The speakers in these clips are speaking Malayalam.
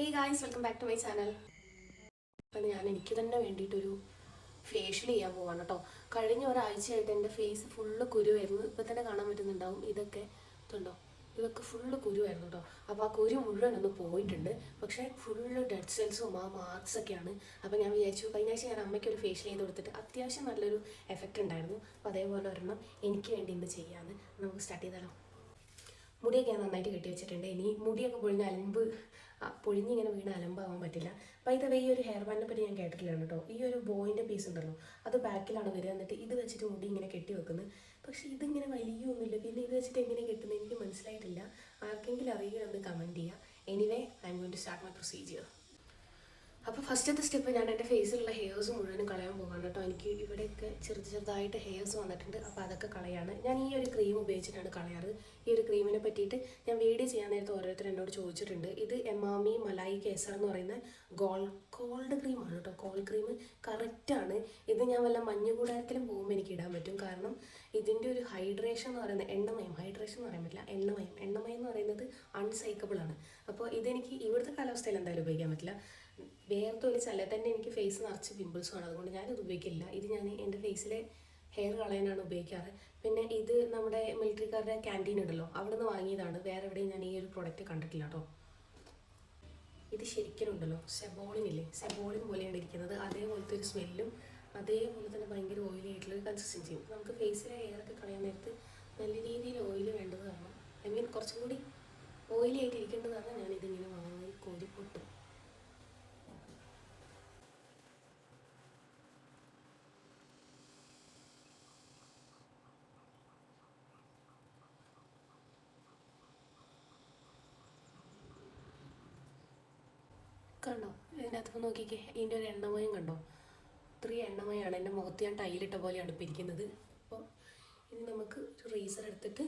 Hey guys welcome back to my channel അപ്പം ഞാൻ എനിക്ക് തന്നെ വേണ്ടിയിട്ടൊരു ഫേഷ്യൽ ചെയ്യാൻ പോവാണ് കേട്ടോ കഴിഞ്ഞ ഒരാഴ്ചയായിട്ട് എന്റെ ഫേസ് ഫുള്ള് കുരുവായിരുന്നു. ഇപ്പം തന്നെ കാണാൻ പറ്റുന്നുണ്ടാവും. ഇതൊക്കെ ഇതുണ്ടോ? ഇതൊക്കെ ഫുള്ള് കുരുവായിരുന്നു കേട്ടോ അപ്പോൾ ആ കുരു മുഴുവൻ ഒന്ന് പോയിട്ടുണ്ട്. പക്ഷേ ഫുള്ള് ഡെഡ് സെൽസും ആ മാർക്സ് ഒക്കെയാണ്. അപ്പോൾ ഞാൻ വിചാരിച്ചു കഴിഞ്ഞ ആഴ്ച ഞാൻ അമ്മയ്ക്ക് ഒരു ഫേഷ്യൽ ചെയ്ത് കൊടുത്തിട്ട് അത്യാവശ്യം നല്ലൊരു എഫക്റ്റ് ഉണ്ടായിരുന്നു. അപ്പോൾ അതേപോലെ ഒരെണ്ണം എനിക്ക് വേണ്ടി ഇന്ന് ചെയ്യാമെന്ന് നമുക്ക് സ്റ്റാർട്ട് ചെയ്താലോ? മുടിയൊക്കെ ഞാൻ നന്നായിട്ട് കെട്ടി വെച്ചിട്ടുണ്ട്. ഇനി മുടിയൊക്കെ പൊഴിഞ്ഞ അലമ്പ് പൊഴിഞ്ഞിങ്ങനെ വീണ് അലമ്പാവാൻ പറ്റില്ല. അപ്പോൾ ഇത് ഈ ഒരു ഹെയർ ബാൻഡിനെ പറ്റി ഞാൻ കേട്ടിട്ടില്ല കേട്ടോ ഈ ഒരു ബോയിന്റെ പീസ് ഉണ്ടല്ലോ അത് ബാക്കിലാണ് വരിക എന്നിട്ട് ഇത് വെച്ചിട്ട് മുടി ഇങ്ങനെ കെട്ടി വെക്കുന്നത് പക്ഷേ ഇതിങ്ങനെ വലിയൊന്നുമില്ല. പിന്നെ ഇത് വെച്ചിട്ട് എങ്ങനെ കെട്ടുന്നത് എനിക്ക് മനസ്സിലായിട്ടില്ല. ആർക്കെങ്കിലും അറിയുമെന്ന് കമന്റ് ചെയ്യുക anyway I'm going to start my procedure അപ്പോൾ ഫസ്റ്റത്തെ സ്റ്റെപ്പ് ഞാൻ എന്റെ ഫേസിലുള്ള ഹെയർസ് മുഴുവനും കളയാൻ പോകാണ് കേട്ടോ. എനിക്ക് ഇവിടെയൊക്കെ ചെറുത് ചെറുതായിട്ട് ഹെയർസ് വന്നിട്ടുണ്ട്. അപ്പോൾ അതൊക്കെ കളയാണ്. ഞാൻ ഈ ഒരു ക്രീം ഉപയോഗിച്ചിട്ടാണ് കളയാറ്. ഈ ഒരു ക്രീമിനെ പറ്റിയിട്ട് ഞാൻ വീഡിയോ ചെയ്യാൻ നേരത്തെ ഓരോരുത്തർ എന്നോട് ചോദിച്ചിട്ടുണ്ട്. ഇത് എമാമി മലായി കേസർ എന്ന് പറയുന്ന ഗോൾ കോൾഡ് ക്രീമാണ് കേട്ടോ. കോൾഡ് ക്രീം കറക്റ്റാണ് ഇത് ഞാൻ വല്ല മഞ്ഞുകൂടാരത്തിലും പോകുമ്പോൾ എനിക്ക് ഇടാൻ പറ്റും. കാരണം ഇതിന്റെ ഒരു ഹൈഡ്രേഷൻ എന്ന് പറയുന്നത് എണ്ണമയം. ഹൈഡ്രേഷൻ എന്ന് പറയാൻ പറ്റില്ല. എണ്ണമയം. എണ്ണമയം എന്ന് പറയുന്നത് അൺസൈക്കബിൾ ആണ്. അപ്പോൾ ഇതെനിക്ക് ഇവിടുത്തെ കാലാവസ്ഥയിൽ എന്തായാലും ഉപയോഗിക്കാൻ പറ്റില്ല. വേർത്ത് ഒലിച്ചല്ലേ തന്നെ എനിക്ക് ഫേസ് നിറച്ച് പിമ്പിൾസുമാണ് അതുകൊണ്ട് ഞാനിത് ഉപയോഗിക്കില്ല. ഇത് ഞാൻ എന്റെ ഫേസിലെ ഹെയർ കളയാനാണ് ഉപയോഗിക്കാറ്. പിന്നെ ഇത് നമ്മുടെ മിലിറ്ററിക്കാരുടെ ക്യാന്റീൻ ഉണ്ടല്ലോ. അവിടെ നിന്ന് വാങ്ങിയതാണ്. വേറെ എവിടെയും ഞാൻ ഈ ഒരു പ്രൊഡക്റ്റ് കണ്ടിട്ടില്ല കേട്ടോ. ഇത് ശരിക്കും ഉണ്ടല്ലോ സെബോളിനില്ലേ സെബോളിൻ പോലെയാണ് ഇരിക്കുന്നത്. അതേപോലത്തെ ഒരു സ്മെല്ലും അതേപോലെ തന്നെ ഭയങ്കര ഓയിലി ആയിട്ടുള്ള ഒരു കൺസിസ്റ്റൻസിയും നമുക്ക് ഫേസിലെ ഹെയറൊക്കെ കളയാൻ നേരത്ത് നല്ല രീതിയിൽ ഓയിൽ വേണ്ടത് കാരണം ഐ മീൻ കുറച്ചും കൂടി ഓയിലി ആയിട്ട് ഇരിക്കേണ്ടത് കാരണം ഞാൻ ഇതിങ്ങനെ വാങ്ങി കോരി പൊട്ടും കണ്ടോ? ഇതിനകത്ത് നോക്കിക്കേ ഇതിന്റെ ഒരു എണ്ണമയം കണ്ടോ? ഇത്രയും എണ്ണമയാണ് എന്റെ മുഖത്ത് ഞാൻ ടൈലിട്ട പോലെയാണ് അടുപ്പിരിക്കുന്നത് ഇരിക്കുന്നത്. അപ്പോൾ ഇനി നമുക്ക് ഒരു റേസർ എടുത്തിട്ട്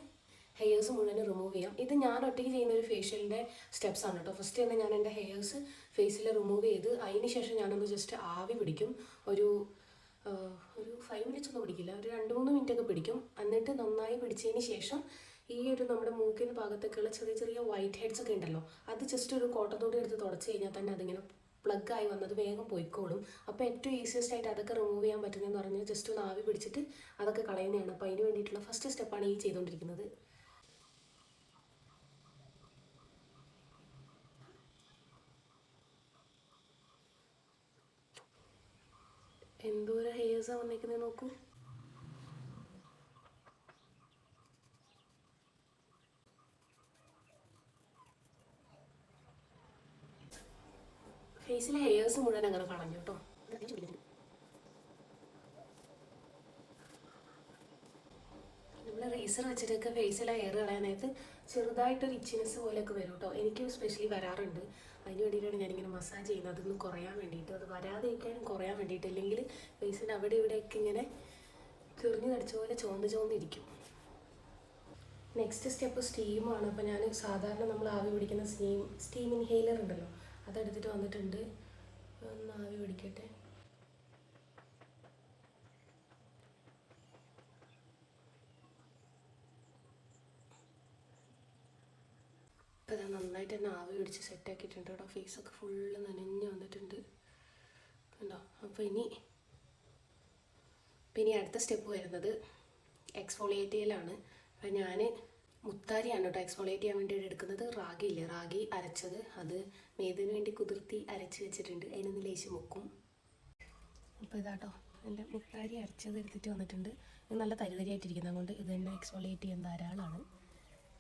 ഹെയർസ് മുഴുവൻ റിമൂവ് ചെയ്യാം. ഇത് ഞാൻ ഒറ്റയ്ക്ക് ചെയ്യുന്ന ഒരു ഫേഷ്യലിന്റെ സ്റ്റെപ്സ് ആണ് കേട്ടോ. ഫസ്റ്റ് തന്നെ ഞാൻ എന്റെ ഹെയർസ് ഫേസിൽ റിമൂവ് ചെയ്ത് അതിന് ശേഷം ഞാനൊന്ന് ജസ്റ്റ് ആവി പിടിക്കും. ഒരു ഒരു ഫൈവ് മിനിറ്റ്സ് ഒന്നും പിടിക്കില്ല. ഒരു രണ്ട് മൂന്ന് മിനിറ്റ് ഒക്കെ പിടിക്കും. എന്നിട്ട് നന്നായി പിടിച്ചതിന് ശേഷം ഈ ഒരു നമ്മുടെ മൂക്കിന് ഭാഗത്തൊക്കെയുള്ള ചെറിയ ചെറിയ വൈറ്റ് ഹെഡ്സ് ഒക്കെ ഉണ്ടല്ലോ അത് ജസ്റ്റ് ഒരു കോട്ടൺ എടുത്ത് തുടച്ചു കഴിഞ്ഞാൽ തന്നെ അതിങ്ങനെ പ്ലഗ് ആയി വന്നത് വേഗം പോയിക്കോളും. അപ്പോൾ ഏറ്റവും ഈസിയസ്റ്റ് ആയിട്ട് അതൊക്കെ റിമൂവ് ചെയ്യാൻ പറ്റുന്നതെന്ന് പറഞ്ഞാൽ ജസ്റ്റ് ഒന്ന് ആവി പിടിച്ചിട്ട് അതൊക്കെ കളയുന്നതാണ്. അപ്പോൾ അതിന് വേണ്ടിയിട്ടുള്ള ഫസ്റ്റ് സ്റ്റെപ്പാണ് ഈ ചെയ്തുകൊണ്ടിരിക്കുന്നത് എന്തോരം ഹെയർസാണ് വന്നേക്കുന്നത് നോക്കൂ. ഫേസിലെ ഹെയേഴ്സ് മുഴുവൻ അങ്ങനെ കളഞ്ഞു കേട്ടോ നമ്മൾ റേസർ വെച്ചിട്ടൊക്കെ ഫേസിലെ ഹെയർ കളയാനായിട്ട് ചെറുതായിട്ടൊരു ഇച്ചിനെസ് പോലെയൊക്കെ വരും കേട്ടോ എനിക്ക് സ്പെഷ്യലി വരാറുണ്ട്. അതിന് വേണ്ടിയിട്ടാണ് ഞാനിങ്ങനെ മസാജ് ചെയ്യുന്നത്. അതൊന്ന് കുറയാൻ വേണ്ടിയിട്ട്. അത് വരാതിരിക്കാനും കുറയാൻ വേണ്ടിയിട്ട്. അല്ലെങ്കിൽ ഫേസിന്റെ അവിടെ ഇവിടെയൊക്കെ ഇങ്ങനെ ചെറിഞ്ഞു കടിച്ച പോലെ ചോന്ന് ചോന്നിരിക്കും നെക്സ്റ്റ് സ്റ്റെപ്പ് സ്റ്റീമാണ് അപ്പോൾ ഞാൻ സാധാരണ നമ്മൾ ആവി പിടിക്കുന്ന സ്റ്റീം സ്റ്റീം ഇൻഹെയിലർ ഉണ്ടല്ലോ. അതെടുത്തിട്ട് വന്നിട്ടുണ്ട്. ഒന്ന് ആവി പിടിക്കട്ടെ. അത് നന്നായിട്ട് തന്നെ ആവി പിടിച്ച് സെറ്റാക്കിയിട്ടുണ്ട് കേട്ടോ. ഫേസൊക്കെ ഫുള്ള് നനഞ്ഞ് വന്നിട്ടുണ്ട്. കണ്ടോ? അപ്പോൾ ഇനി ഇപ്പം ഇനി അടുത്ത സ്റ്റെപ്പ് വരുന്നത് എക്സ്ഫോളിയേറ്റ് ചെയ്യലാണ് അപ്പം ഞാൻ മുത്താരിയാണ് കേട്ടോ എക്സ്പോളേറ്റ് ചെയ്യാൻ വേണ്ടിയിട്ട് എടുക്കുന്നത്. റാഗി ഇല്ലേ? റാഗി അരച്ചത്. അത് മേതിന് വേണ്ടി കുതിർത്തി അരച്ച് വെച്ചിട്ടുണ്ട്. അതിനൊന്ന് ലേശം മുക്കും അപ്പോൾ ഇതാട്ടോ എന്റെ മുത്താരി അരച്ചത് എടുത്തിട്ട് വന്നിട്ടുണ്ട്. ഇത് നല്ല തരിതരിയായിട്ടിരിക്കുന്നത് കൊണ്ട് ഇത് തന്നെ എക്സ്പോളേറ്റ് ചെയ്യാൻ ധാരാളമാണ്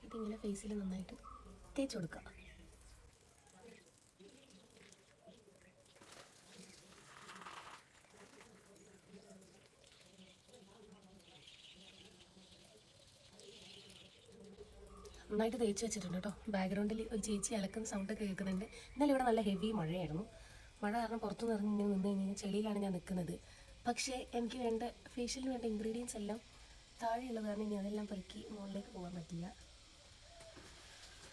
ഇതിങ്ങനെ ഫേസിൽ നന്നായിട്ട് തേച്ച് കൊടുക്കുക. നന്നായിട്ട് തേച്ച് വെച്ചിട്ടുണ്ട് കേട്ടോ. ബാക്ക്ഗ്രൗണ്ടിൽ ഒരു ചേച്ചി അലക്കുന്ന സൗണ്ട് കേൾക്കുന്നുണ്ട്. എന്നാലും ഇവിടെ നല്ല ഹെവി മഴയായിരുന്നു. മഴ കാരണം പുറത്തു നിന്ന് ഇങ്ങനെ നിന്ന് കഴിഞ്ഞാൽ ചെളിയിലാണ് ഞാൻ നിൽക്കുന്നത്. പക്ഷേ എനിക്ക് വേണ്ട ഫേഷ്യലിന് വേണ്ട ഇൻഗ്രീഡിയൻസ് എല്ലാം താഴെയുള്ളത് കാരണം ഇനി അതെല്ലാം പെറുക്കി മുകളിലേക്ക് പോകാൻ പറ്റില്ല.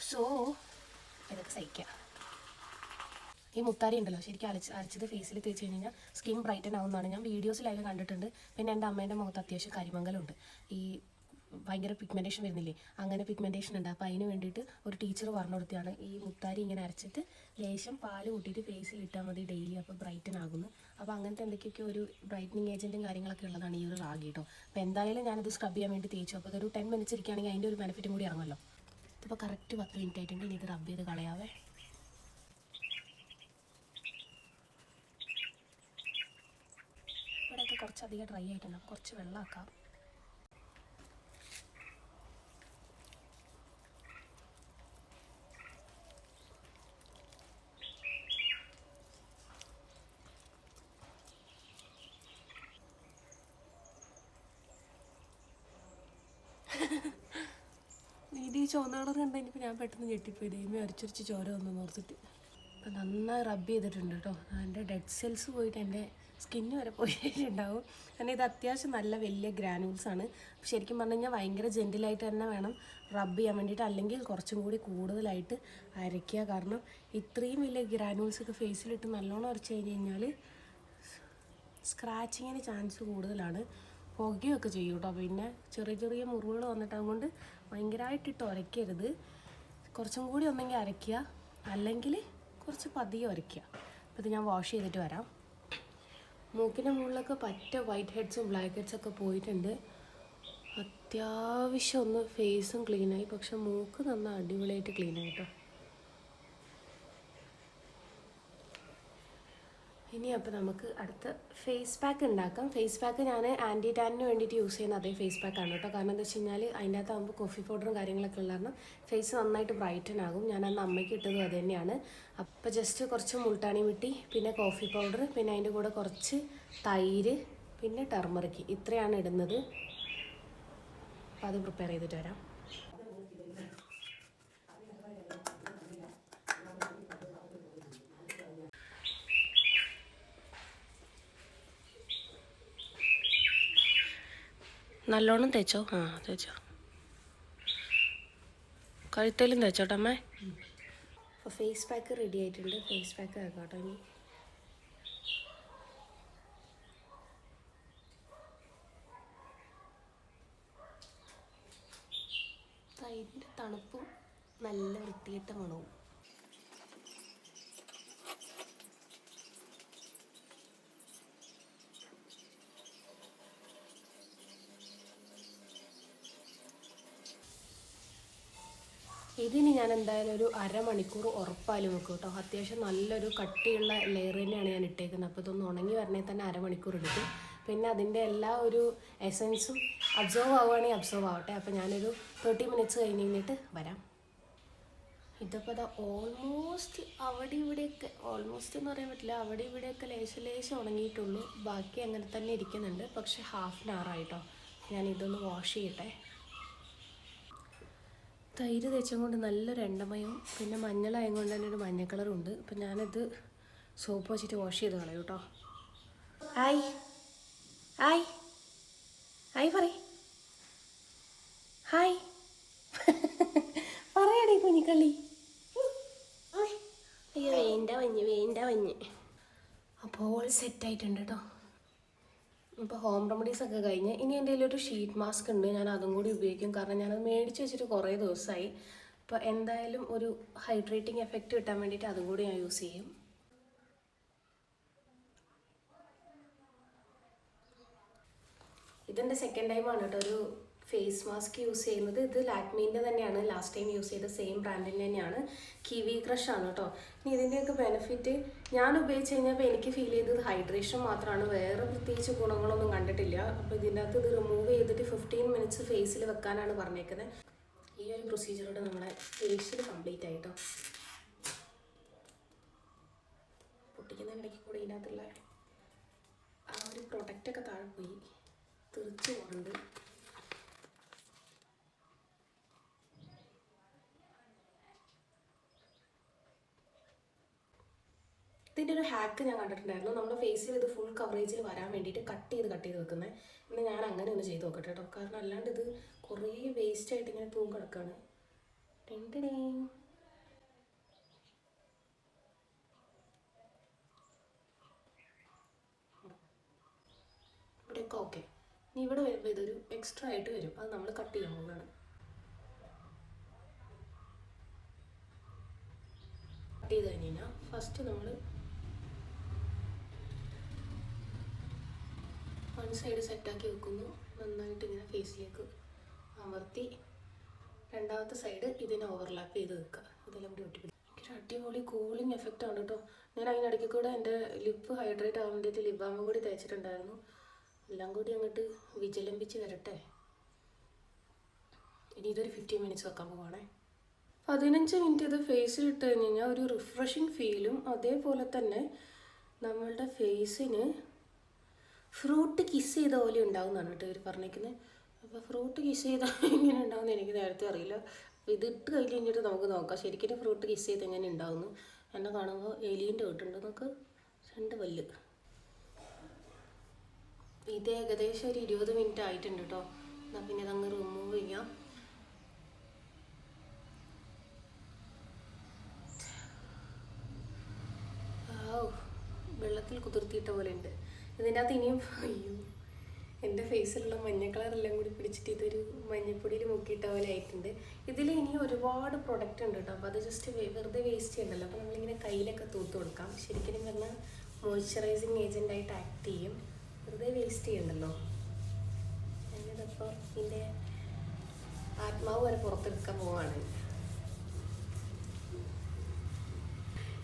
സോ ഇതൊക്കെ സഹിക്കാം. ഈ മുത്താരി ഉണ്ടല്ലോ ശരിക്കും അരച്ച് അരച്ചത് ഫേസിൽ തേച്ച് കഴിഞ്ഞ് കഴിഞ്ഞാൽ സ്കിൻ ബ്രൈറ്റൻ ആവുന്നതാണ്. ഞാൻ വീഡിയോസിലായാലും കണ്ടിട്ടുണ്ട്. പിന്നെ എന്റെ അമ്മേന്റെ മുഖത്ത് അത്യാവശ്യം കരിമംഗലുണ്ട് ഈ ഭയങ്കര പിഗ്മെന്റേഷൻ വരുന്നില്ലേ? അങ്ങനെ പിഗ്മെന്റേഷൻ ഉണ്ട്. അപ്പോൾ അതിന് വേണ്ടിയിട്ട് ഒരു ടീച്ചർ പറഞ്ഞു കൊടുത്തതാണ് ഈ മുത്താരി ഇങ്ങനെ അരച്ചിട്ട് ലേശം പാൽ കൂട്ടിയിട്ട് ഫേസിൽ ഇട്ടാൽ മതി ഡെയിലി അപ്പോൾ ബ്രൈറ്റൻ ആകുന്നു. അപ്പോൾ അങ്ങനത്തെ എന്തൊക്കെയൊക്കെ ഒരു ബ്രൈറ്റനിങ് ഏജന്റും കാര്യങ്ങളൊക്കെ ഉള്ളതാണ് ഈ ഒരു റാഗി കേട്ടോ അപ്പോൾ എന്തായാലും ഞാനത് സ്ക്രബ് ചെയ്യാൻ വേണ്ടി തേച്ചു. അപ്പോൾ അതൊരു ടെൻ മിനിറ്റ്സ് ഇരിക്കുകയാണെങ്കിൽ അതിന്റെ ഒരു ബെനിഫിറ്റും കൂടി ഇറങ്ങുമല്ലോ. ഇതിപ്പോൾ കറക്റ്റ് പത്ത് മിനിറ്റ് ആയിട്ടുണ്ട്. ഇനി ഇത് റബ്ബ് ചെയ്ത് കളയാവേ. ഇവിടെയൊക്കെ കുറച്ചധികം ഡ്രൈ ആയിട്ടുണ്ട്. അപ്പോൾ കുറച്ച് വെള്ളമാക്കാം ഇത് ഈ ചുവന്ന കളർ കണ്ടപ്പോൾ ഞാൻ പെട്ടെന്ന് ഞെട്ടിപ്പോയി. ദൈവമേ അരിച്ചരിച്ച് ചോര വന്നു ഓർത്തിട്ട്. അപ്പം നന്നായി റബ്ബ് ചെയ്തിട്ടുണ്ട് കേട്ടോ എന്റെ ഡെഡ് സെൽസ് പോയിട്ട് എന്റെ സ്കിന്ന് വരെ പോയിട്ടുണ്ടാവും. കാരണം ഇത് അത്യാവശ്യം നല്ല വലിയ ഗ്രാനൂൾസ് ആണ്. ശരിക്കും പറഞ്ഞു കഴിഞ്ഞാൽ ഭയങ്കര ജെന്റിലായിട്ട് തന്നെ വേണം റബ്ബ് ചെയ്യാൻ വേണ്ടിയിട്ട്. അല്ലെങ്കിൽ കുറച്ചും കൂടി കൂടുതലായിട്ട് അരയ്ക്കുക. കാരണം ഇത്രയും വലിയ ഗ്രാനൂൾസ് ഒക്കെ ഫേസിലിട്ട് നല്ലോണം അരച്ച് കഴിഞ്ഞ് കഴിഞ്ഞാൽ സ്ക്രാച്ചിങ്ങിന് ചാൻസ് കൂടുതലാണ്. പുകയൊക്കെ ചെയ്യും കേട്ടോ പിന്നെ ചെറിയ ചെറിയ മുറിവുകൾ വന്നിട്ട് അതുകൊണ്ട് ഭയങ്കരമായിട്ടിട്ട് ഉരയ്ക്കരുത്. കുറച്ചും കൂടി ഒന്നെങ്കിൽ അരയ്ക്കുക. അല്ലെങ്കിൽ കുറച്ച് പതിയെ ഉരയ്ക്കുക. അപ്പോൾ ഇത് ഞാൻ വാഷ് ചെയ്തിട്ട് വരാം. മൂക്കിന്റെ മുകളിലൊക്കെ പറ്റ വൈറ്റ് ഹെഡ്സും ബ്ലാക്ക് ഹെഡ്സും ഒക്കെ പോയിട്ടുണ്ട്. അത്യാവശ്യം ഒന്ന് ഫേസും ക്ലീനായി പക്ഷെ മൂക്ക് നന്ന അടിപൊളിയായിട്ട് ക്ലീൻ ഇനി അപ്പോൾ നമുക്ക് അടുത്ത ഫേസ് പാക്ക് ഉണ്ടാക്കാം. ഫേസ് പാക്ക് ഞാൻ ആന്റി ടാനിന് വേണ്ടിയിട്ട് യൂസ് ചെയ്യുന്ന അതേ ഫേസ് പാക്ക് ആണ് കേട്ടോ. കാരണം എന്താ വെച്ച് കഴിഞ്ഞാൽ അതിന്റെ അകത്താകുമ്പോൾ കോഫി പൗഡറും കാര്യങ്ങളൊക്കെ ഉള്ള കാരണം ഫേസ് നന്നായിട്ട് ബ്രൈറ്റൻ ആകും. ഞാൻ അന്ന് അമ്മയ്ക്ക് ഇട്ടതും അത് തന്നെയാണ്. അപ്പോൾ ജസ്റ്റ് കുറച്ച് മുൾട്ടാണി മിട്ടി പിന്നെ കോഫി പൗഡർ പിന്നെ അതിന്റെ കൂടെ കുറച്ച് തൈര് പിന്നെ ടർമറിക്ക് ഇത്രയാണ് ഇടുന്നത്. അപ്പോൾ അത് പ്രിപ്പയർ ചെയ്തിട്ട് വരാം. നല്ലോണം തേച്ചോ? ആ തേച്ചോ. കഴുത്തേലും തേച്ചോട്ടമ്മേ അപ്പോൾ ഫേസ് പാക്ക് റെഡി ആയിട്ടുണ്ട്. ഫേസ് പാക്ക് ആക്കാട്ടോ ഇനി. തൈരിന്റെ തണുപ്പും നല്ല വൃത്തിയിട്ട മണവും. ഇതിന് ഞാൻ എന്തായാലും ഒരു അരമണിക്കൂർ ഉറപ്പായാലും വെക്കും കേട്ടോ. അത്യാവശ്യം നല്ലൊരു കട്ടിയുള്ള ലെയർ തന്നെയാണ് ഞാൻ ഇട്ടേക്കുന്നത്. അപ്പോൾ ഇതൊന്ന് ഉണങ്ങി വരണേ തന്നെ അരമണിക്കൂർ എടുക്കും. പിന്നെ അതിന്റെ എല്ലാ ഒരു എസൻസും അബ്സോർവ് ആവുകയാണെങ്കിൽ അബ്സോർവ് ആവട്ടെ. അപ്പോൾ ഞാനൊരു തേർട്ടി മിനിറ്റ്സ് കഴിഞ്ഞ് കഴിഞ്ഞിട്ട് വരാം. ഇതിപ്പോൾ അതാ ഓൾമോസ്റ്റ് അവിടെ ഇവിടെയൊക്കെ ഓൾമോസ്റ്റ് എന്ന് പറയാൻ പറ്റില്ല അവിടെ ഇവിടെയൊക്കെ ലേശം ലേശം ഉണങ്ങിയിട്ടുള്ളൂ. ബാക്കി അങ്ങനെ തന്നെ ഇരിക്കുന്നുണ്ട്. പക്ഷേ ഹാഫ് ആൻ അവർ ആയിട്ടോ ഞാൻ ഇതൊന്ന് വാഷ് ചെയ്യട്ടെ. തൈര് തേച്ചും കൊണ്ട് നല്ലൊരു എണ്ണമയവും പിന്നെ മഞ്ഞളായത് കൊണ്ട് തന്നെ ഒരു മഞ്ഞ കളറും ഉണ്ട് അപ്പം ഞാനിത് സോപ്പ് വെച്ചിട്ട് വാഷ് ചെയ്ത് കളയും കേട്ടോ ആയ്. ആയ്. ആയ് പറ ഹായ്. പറയടി കുഞ്ഞിക്കള്ളി. അയ്യോ വേണ്ട വഞ്ഞ് വേണ്ട വഞ്ഞ് അപ്പോൾ സെറ്റായിട്ടുണ്ട് കേട്ടോ ഇപ്പോൾ ഹോം റെമഡീസ് ഒക്കെ കഴിഞ്ഞ് ഇനി എന്റെ ഒരു ഷീറ്റ് മാസ്ക് ഉണ്ട് ഞാൻ അതും കൂടി ഉപയോഗിക്കും. കാരണം ഞാനത് മേടിച്ച് വെച്ചിട്ട് കുറേ ദിവസമായി അപ്പോൾ എന്തായാലും ഒരു ഹൈഡ്രേറ്റിംഗ് എഫക്റ്റ് കിട്ടാൻ വേണ്ടിയിട്ട് അതും കൂടി ഞാൻ യൂസ് ചെയ്യും. ഇതെന്റെ സെക്കൻഡ് ടൈമാണ് കേട്ടോ ഒരു ഫേസ് മാസ്ക് യൂസ് ചെയ്യുന്നത്. ഇത് ലാക്മീന്റെ തന്നെയാണ്. ലാസ്റ്റ് ടൈം യൂസ് ചെയ്ത സെയിം ബ്രാൻഡിന്റെ തന്നെയാണ്. കിവി ക്രഷ് ആണ് കേട്ടോ. ഇനി ഇതിന്റെയൊക്കെ ബെനിഫിറ്റ് ഞാൻ ഉപയോഗിച്ച് കഴിഞ്ഞപ്പോൾ എനിക്ക് ഫീൽ ചെയ്തത് ഹൈഡ്രേഷൻ മാത്രമാണ് വേറെ പ്രത്യേകിച്ച് ഗുണങ്ങളൊന്നും കണ്ടിട്ടില്ല. അപ്പോൾ ഇതിന്റെ അകത്ത് ഇത് റിമൂവ് ചെയ്തിട്ട് ഫിഫ്റ്റീൻ മിനിറ്റ്സ് ഫേസിൽ വെക്കാനാണ് പറഞ്ഞേക്കുന്നത് ഈ ഒരു പ്രൊസീജിയറോടെ നമ്മളെ ഫേഷ്യൽ കംപ്ലീറ്റ് ആയിട്ടോ. പൊട്ടിക്കുന്നതിനിടയ്ക്ക് കൂടെ ഇതിനകത്തുള്ള ആ ഒരു പ്രൊഡക്റ്റൊക്കെ താഴെ പോയി. തെറിച്ച് പോകുന്നുണ്ട് ഇതിന്റെ ഒരു ഹാക്ക് ഞാൻ കണ്ടിട്ടുണ്ടായിരുന്നു. നമ്മുടെ ഫേസിൽ ഇത് ഫുൾ കവറേജിൽ വരാൻ വേണ്ടിയിട്ട് കട്ട് ചെയ്ത് കട്ട് ചെയ്ത് വെക്കുന്നത് ഇന്ന് ഞാൻ അങ്ങനെ ഒന്ന് ചെയ്ത് നോക്കട്ടെ കേട്ടോ കാരണം അല്ലാണ്ട് ഇത് കുറേ വേസ്റ്റ് ആയിട്ട് ഇങ്ങനെ തൂങ്ങി ടിൻടിടീ. ഇവിടെയൊക്കെ ഓക്കെ ഇനി ഇവിടെ വരുമ്പോൾ ഇതൊരു എക്സ്ട്രാ ആയിട്ട് വരും. അത് നമ്മൾ കട്ട് ചെയ്യാൻ പോകുന്നതാണ് കട്ട് ചെയ്ത് കഴിഞ്ഞാൽ ഫസ്റ്റ് നമ്മൾ വൺ സൈഡ് സെറ്റാക്കി വെക്കുന്നു. നന്നായിട്ട് ഇങ്ങനെ ഫേസിലേക്ക് അമർത്തി രണ്ടാമത്തെ സൈഡ് ഇതിനെ ഓവർലാപ്പ് ചെയ്ത് വെക്കുക. ഇതെല്ലാം കൂടി ഒട്ടി എനിക്കൊരു അടിപൊളി കൂളിംഗ് എഫക്റ്റ് ആണ് കേട്ടോ. ഞാൻ അതിനിടയ്ക്ക് കൂടെ എന്റെ ലിപ്പ് ഹൈഡ്രേറ്റ് ആവാൻ വേണ്ടിയിട്ട് ലിപ് ബാമും കൂടി തേച്ചിട്ടുണ്ടായിരുന്നു എല്ലാം കൂടി അങ്ങോട്ട് വിജലംബിച്ച് വരട്ടെ. ഇനി ഇതൊരു ഫിഫ്റ്റീൻ മിനിറ്റ്സ് വെക്കാൻ പോവാണേ. പതിനഞ്ച് മിനിറ്റ് ഇത് ഫേസിൽ ഇട്ട് കഴിഞ്ഞ് കഴിഞ്ഞാൽ ഒരു റിഫ്രഷിങ് ഫീലും അതേപോലെ തന്നെ നമ്മളുടെ ഫേസിന് ഫ്രൂട്ട് കിസ് ചെയ്ത പോലെ ഉണ്ടാവും എന്നാണ് കേട്ടോ ഇവർ പറഞ്ഞേക്കുന്നത് അപ്പോൾ ഫ്രൂട്ട് കിസ് ചെയ്താൽ എങ്ങനെ ഉണ്ടാവുമെന്ന് എനിക്ക് നേരത്തെ അറിയില്ല. അപ്പോൾ ഇത് ഇട്ട് കഴിഞ്ഞ് കഴിഞ്ഞിട്ട് നമുക്ക് നോക്കാം. ശരിക്കും ഫ്രൂട്ട് കിസ് ചെയ്ത് എങ്ങനെ ഉണ്ടാവുന്നു എന്നെ കാണുമ്പോൾ എലീന്റെ കിട്ടുന്നുണ്ട് നമുക്ക് രണ്ട് പല്ല്. ഇത് ഏകദേശം ഒരു ഇരുപത് മിനിറ്റ് ആയിട്ടുണ്ട് കേട്ടോ എന്നാൽ പിന്നെ അതങ്ങ് റിമൂവ് ചെയ്യാം. വെള്ളത്തിൽ കുതിർത്തിയിട്ട പോലെ ഉണ്ട്. ഇതിന്റെ അകത്ത് ഇനിയും അയ്യോ എന്റെ ഫേസിലുള്ള മഞ്ഞ കളറെല്ലാം കൂടി പിടിച്ചിട്ട് ഇതൊരു മഞ്ഞപ്പൊടിയിൽ മുക്കിയിട്ട പോലെ ആയിട്ടുണ്ട്. ഇതിൽ ഇനി ഒരുപാട് പ്രൊഡക്റ്റ് ഉണ്ട് കേട്ടോ. അപ്പോൾ അത് ജസ്റ്റ് വെറുതെ വേസ്റ്റ് ചെയ്യണ്ടല്ലോ. അപ്പോൾ നമ്മളിങ്ങനെ കയ്യിലൊക്കെ തൂത്ത് കൊടുക്കാം. ശരിക്കും പറഞ്ഞാൽ മോയ്സ്ചറൈസിങ് ഏജന്റായിട്ട് ആക്ട് ചെയ്യും. വെറുതെ വേസ്റ്റ് ചെയ്യണ്ടല്ലോ. ഞാനിതപ്പോൾ ഇതിന്റെ ആത്മാവ് വരെ പുറത്തെടുക്കാൻ പോവാണ്.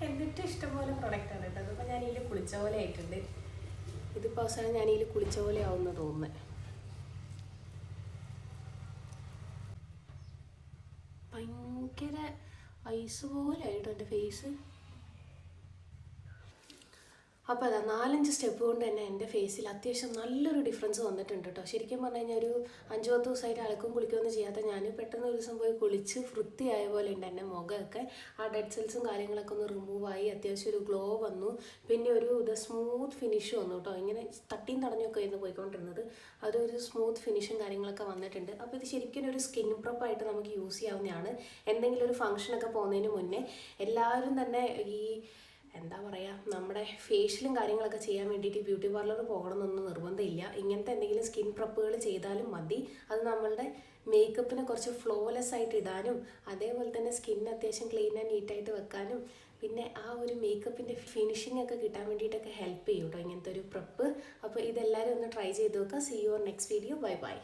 എന്നിട്ട് ഇഷ്ടംപോലെ പ്രൊഡക്റ്റ് ആണ് കേട്ടോ. അതിപ്പോൾ ഞാൻ ഇതിൽ കുളിച്ച പോലെ ആയിട്ടുണ്ട്. ഇതിപ്പോൾ അവസാനം ഞാൻ ഇതിൽ കുളിച്ച പോലെ ആവുമെന്ന് തോന്നുന്നത് ഭയങ്കര ഐസ് പോലെ ആയിട്ടോ എന്റെ ഫേസ് അപ്പോൾ അതാ നാലഞ്ച് സ്റ്റെപ്പ് കൊണ്ട് തന്നെ എന്റെ ഫേസിൽ അത്യാവശ്യം നല്ലൊരു ഡിഫറൻസ് വന്നിട്ടുണ്ട് കേട്ടോ ശരിക്കും പറഞ്ഞു കഴിഞ്ഞാൽ ഒരു അഞ്ച് പത്ത് ദിവസമായിട്ട് അലക്കും കുളിക്കുകയൊന്നും ചെയ്യാത്ത ഞാൻ പെട്ടെന്ന് ഒരു ദിവസം പോയി കുളിച്ച് വൃത്തിയായ പോലെ ഉണ്ട് എന്റെ മുഖമൊക്കെ. ആ ഡെഡ് സെൽസും കാര്യങ്ങളൊക്കെ ഒന്ന് റിമൂവ് ആയി അത്യാവശ്യം ഒരു ഗ്ലോ വന്നു. പിന്നെ ഒരു ഇത് സ്മൂത്ത് ഫിനിഷ് വന്നു കേട്ടോ ഇങ്ങനെ തട്ടിയും തടഞ്ഞൊക്കെ ആയിരുന്നു പോയിക്കൊണ്ടിരുന്നത്. അതൊരു സ്മൂത്ത് ഫിനിഷും കാര്യങ്ങളൊക്കെ വന്നിട്ടുണ്ട്. അപ്പോൾ ഇത് ശരിക്കും ഒരു സ്കിൻ പ്രപ്പായിട്ട് നമുക്ക് യൂസ് ചെയ്യാവുന്നതാണ്. എന്തെങ്കിലും ഒരു ഫംഗ്ഷനൊക്കെ പോകുന്നതിന് മുന്നേ എല്ലാവരും തന്നെ ഈ എന്താ പറയുക നമ്മുടെ ഫേഷ്യലും കാര്യങ്ങളൊക്കെ ചെയ്യാൻ വേണ്ടിയിട്ട് ബ്യൂട്ടി പാർലർ പോകണമെന്നൊന്നും നിർബന്ധമില്ല. ഇങ്ങനത്തെ എന്തെങ്കിലും സ്കിൻ പ്രപ്പുകൾ ചെയ്താലും മതി. അത് നമ്മളുടെ മേക്കപ്പിനെ കുറച്ച് ഫ്ലോലെസ് ആയിട്ട് ഇടാനും അതേപോലെ തന്നെ സ്കിൻ അത്യാവശ്യം ക്ലീൻ ആൻഡ് നീറ്റായിട്ട് വെക്കാനും പിന്നെ ആ ഒരു മേക്കപ്പിന്റെ ഫിനിഷിംഗ് ഒക്കെ കിട്ടാൻ വേണ്ടിയിട്ടൊക്കെ ഹെൽപ്പ് ചെയ്യും കേട്ടോ ഇങ്ങനത്തെ ഒരു പ്രപ്പ് അപ്പോൾ ഇതെല്ലാവരും ഒന്ന് ട്രൈ ചെയ്ത് നോക്കുക. See your next video bye bye